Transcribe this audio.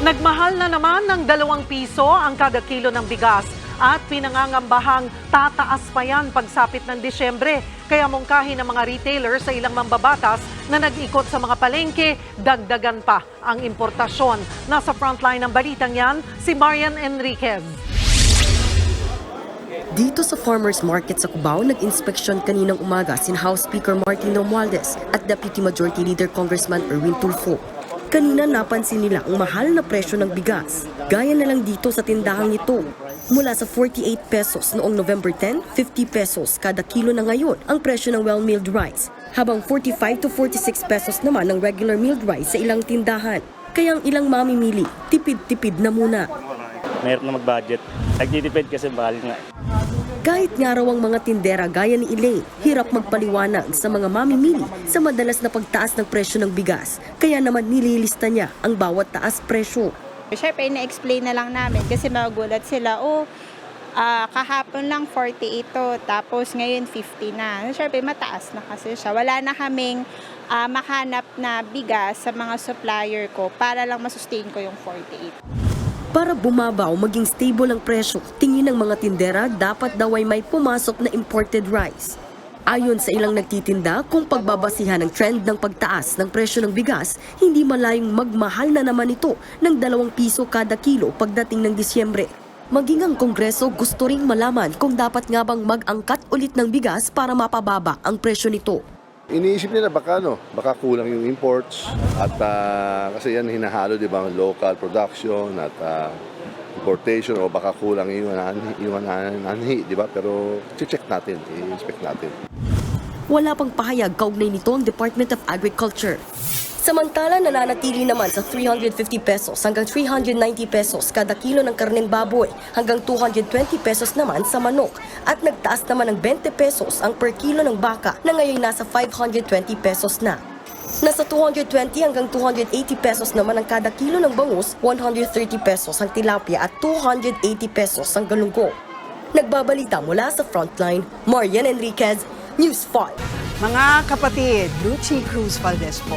Nagmahal na naman ng dalawang piso ang kada kilo ng bigas at pinangangambahang tataas pa yan pagsapit ng Disyembre. Kaya mungkahi ng mga retailer sa ilang mambabatas na nag-ikot sa mga palengke, dagdagan pa ang importasyon. Nasa frontline ng balitang yan, si Marian Enriquez. Dito sa Farmers Market sa Cubao, nag-inspeksyon kaninang umaga sin House Speaker Martin Romualdez at Deputy Majority Leader Congressman Erwin Tulfo. Kanina napansin nila ang mahal na presyo ng bigas. Gaya na lang dito sa tindahang ito. Mula sa 48 pesos noong November 10, 50 pesos kada kilo na ngayon ang presyo ng well-milled rice. Habang 45 to 46 pesos naman ang regular milled rice sa ilang tindahan. Kaya ang ilang mamimili, tipid-tipid na muna. Mahirap na mag-budget. Nagtitipid kasi mahal nga. Kahit nga raw ang mga tindera gaya ni Elaine, hirap magpaliwanag sa mga mamimili sa madalas na pagtaas ng presyo ng bigas. Kaya naman nililista niya ang bawat taas presyo. Siyempre, na-explain na lang namin kasi magulat sila, oh, ah, kahapon lang 48 to, tapos ngayon 50 na. Siyempre, mataas na kasi siya. Wala na kaming ah, mahanap na bigas sa mga supplier ko para lang masustain ko yung 48. Para bumaba o maging stable ang presyo, tingin ng mga tindera dapat daw ay may pumasok na imported rice. Ayon sa ilang nagtitinda, kung pagbabasihan ng trend ng pagtaas ng presyo ng bigas, hindi malayong magmahal na naman ito ng dalawang piso kada kilo pagdating ng Disyembre. Maging ang Kongreso gusto ring malaman kung dapat nga bang mag-angkat ulit ng bigas para mapababa ang presyo nito. Iniisip nila baka no, baka kulang yung imports at ah, kasi yan hinahalo 'di ba ang local production at ah, importation o baka kulang yung anhi, yung anhi, 'di ba? Pero check natin, i-inspect natin. Wala pang pahayag kaugnay nito ang Department of Agriculture. Samantala, nananatili naman sa 350 pesos hanggang 390 pesos kada kilo ng karneng baboy hanggang 220 pesos naman sa manok at nagtaas naman ng 20 pesos ang per kilo ng baka na ngayon nasa 520 pesos na. Nasa 220 hanggang 280 pesos naman ang kada kilo ng bangus, 130 pesos ang tilapia at 280 pesos ang galunggo. Nagbabalita mula sa Frontline, Marian Enriquez, News 5. Mga kapatid, Lucy Cruz Valdez po,